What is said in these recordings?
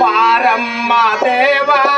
பாரம்மா தேவா.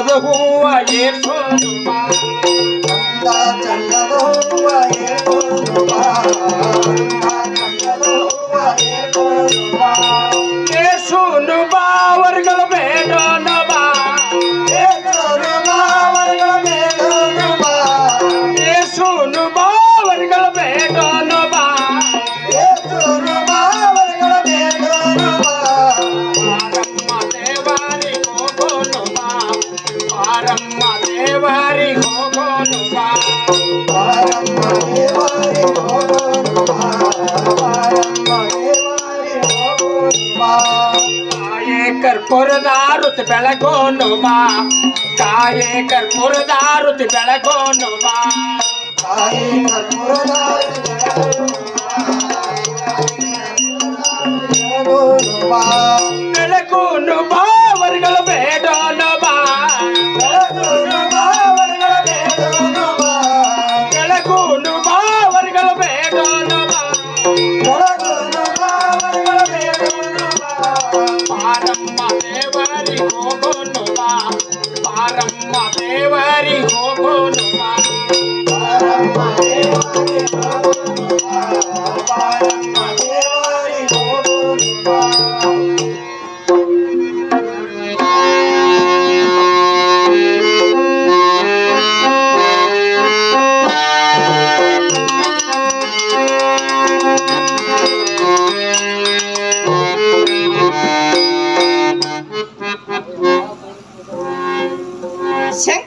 ಚಂದದ ಹೂವ ಏರ್ಸೋದು ಚಂದದ ಹೂವ ಕರ್ಪೂರದಾರು ಬೆಳಗೋನು ಮಾ. ಕಾಯಿ ಕರ್ಪೂರದಾರು ಬೆಳಗೋನು ಮಾ. ಕಾಯಿ ಕರ್ಪೂರದಾರು ಬೆಳಗೋನು ಮಾ. ಬೆಳಗೋನು sáng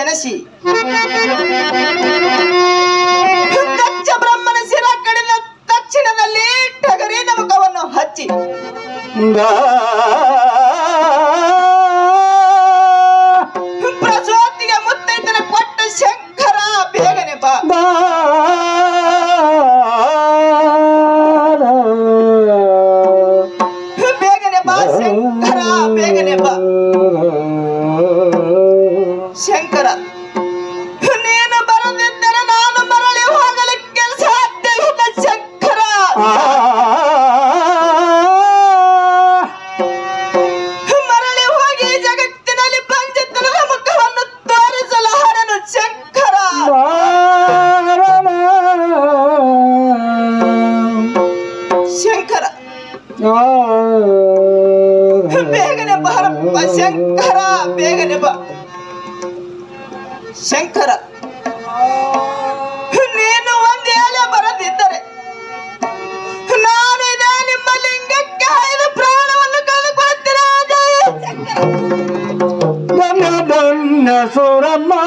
ಜನಸಿ. ದಕ್ಷ ಬ್ರಹ್ಮನ ಸಿರ ಕಡಿದ ತಕ್ಷಣದಲ್ಲಿ ಟಗರಿ ನಮಕವನ್ನು ಹಚ್ಚಿ. சுரம்மா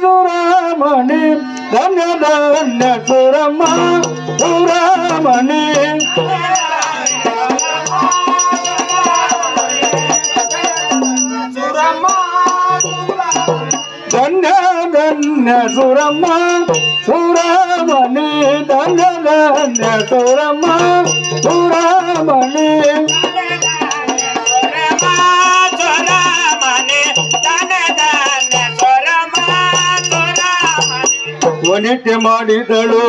சுராமணி. ரங்கதவன்ன சுரம்மா சுராமணி. தன்னதன்ன சுரம்மா சுராமணி. தன்னதன்ன சுரம்மா சுராமணி. ವನಿತೆ ಮಾಡಿದಳು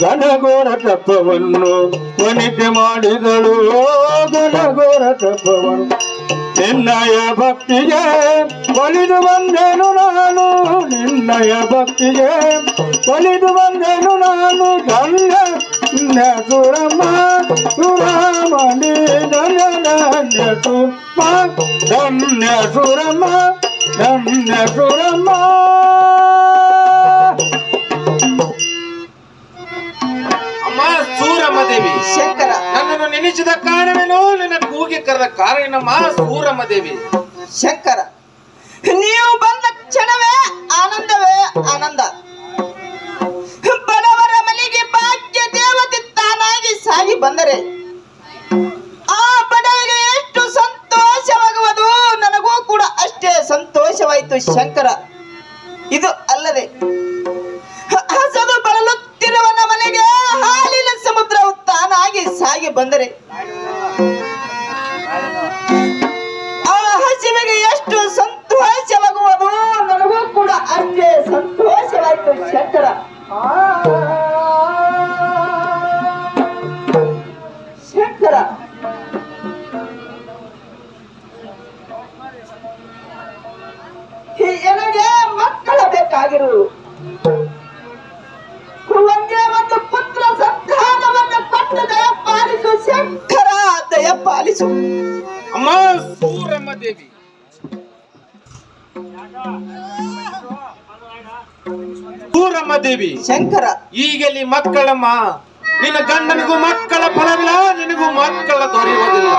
ಘನಘೋರ ತಪ್ಪವನ್ನು ವನಿತೆ ಮಾಡಿದಳು ಘನಘೋರ ತಪ್ಪವನ್ನು ನಿನ್ನಯ ಭಕ್ತಿಗೆ ಒಲಿದು ಬಂದೆನು ನಾನು ನಿನ್ನಯ ಭಕ್ತಿಗೆ ಒಲಿದು ಬಂದೆನು ನಾನು ಗಂಗ ಸುರಮ್ಮ ಸುರಾಮ ನೀನಯ ಸುಮ್ಮ ಧನ್ಯ ಸುರಮ್ಮ ಧನ್ಯ ಸುರಮ್ಮ ದೇವಿ ಶಂಕರ. ನನ್ನನ್ನು ನೆನೆಸಿದ ಕಾರಣವೇನೋ? ನನ್ನ ಕೂಗಿ ಕರೆದ ಕಾರಣನಮ್ಮ ಸೂರಮ್ಮ ದೇವಿ ಶಂಕರ. ನೀವು ಬಂದ ಕ್ಷಣವೇ ಆನಂದವೇ ಆನಂದ. ಬಡವರ ಮನೆಗೆ ಭಾಗ್ಯ ದೇವತೆ ತಾನಾಗಿ ಸಾಗಿ ಬಂದರೆ ಆ ಬಡವರಿಗೆ ಎಷ್ಟು ಸಂತೋಷವಾಗುವುದು ನನಗೂ ಕೂಡ ಅಷ್ಟೇ ಸಂತೋಷವಾಯಿತು ಶಂಕರ. ಇದು ಅಲ್ಲದೆ ಮಕ್ಕಳ ಬೇಕಾಗಿರುವುದು ಒಂದೇ ಒಂದು ಪುತ್ರ ಸಂತಾನವನ್ನು ಕೊಟ್ಟು ದಯ ಪಾಲಿಸು ಶಂಕರ ದಯ ಪಾಲಿಸು. ಅಮ್ಮ ಸೂರಮ್ಮ ದೇವಿ. ಸೂರಮ್ಮ ದೇವಿ ಶಂಕರ. ಈಗಲಿ ಮಕ್ಕಳಮ್ಮ? ನಿನ್ನ ಗಂಡನಿಗೂ ಮಕ್ಕಳ ಫಲವಿಲ್ಲ ನಿನಗೂ ಮಕ್ಕಳ ದೊರೆಯುವುದಿಲ್ಲ.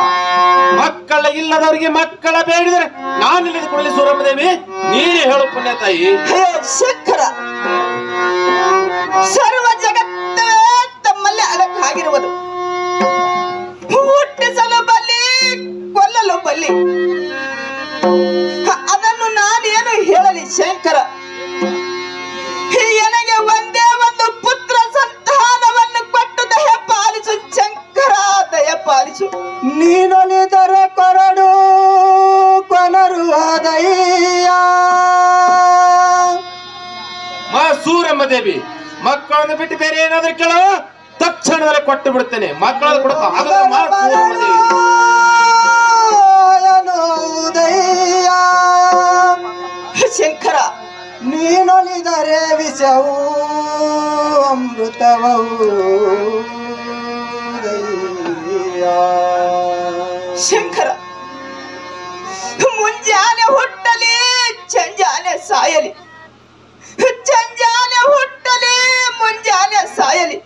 ಮಕ್ಕಳ ಇಲ್ಲದವರಿಗೆ ಮಕ್ಕಳ ಬೇಡಿದರೆ ನಾನು ಇಲ್ಲಿದ್ದು ಕೊಡಲಿ ಸೂರಮ್ಮ ದೇವಿ ನೀನೇ ಹೇಳು ಪುಣ್ಯ ತಾಯಿ. ಶಂಕರ. ಸರ್ವ ಜಗತ್ತವೇ ತಮ್ಮಲ್ಲಿ ಅಡಕಾಗಿರುವುದು ಹುಟ್ಟಿಸಲು ಬಲ್ಲಿ ಕೊಲ್ಲಲು ಬಲ್ಲಿ ಅದನ್ನು ನಾನೇನು ಹೇಳಲಿ ಶಂಕರ? ಏನಾದ್ರೂ ಕೇಳೋ ತಕ್ಷಣದಲ್ಲೇ ಕೊಟ್ಟು ಬಿಡ್ತೇನೆ. ಮಕ್ಕಳ ಶಂಕರ ನೀನೊಲಿದರೆ ವಿಷವು ಅಮೃತವೂ ಶಂಕರ ಮುಂಜಾನೆ ಹುಟ್ಟಲಿ ಚಂಜಾನೆ ಸಾಯಲಿ. ಚಂಜಾನೆ ಹುಟ್ಟಲಿ ಮುಂಜಾನೆ ಸಾಯಲಿ.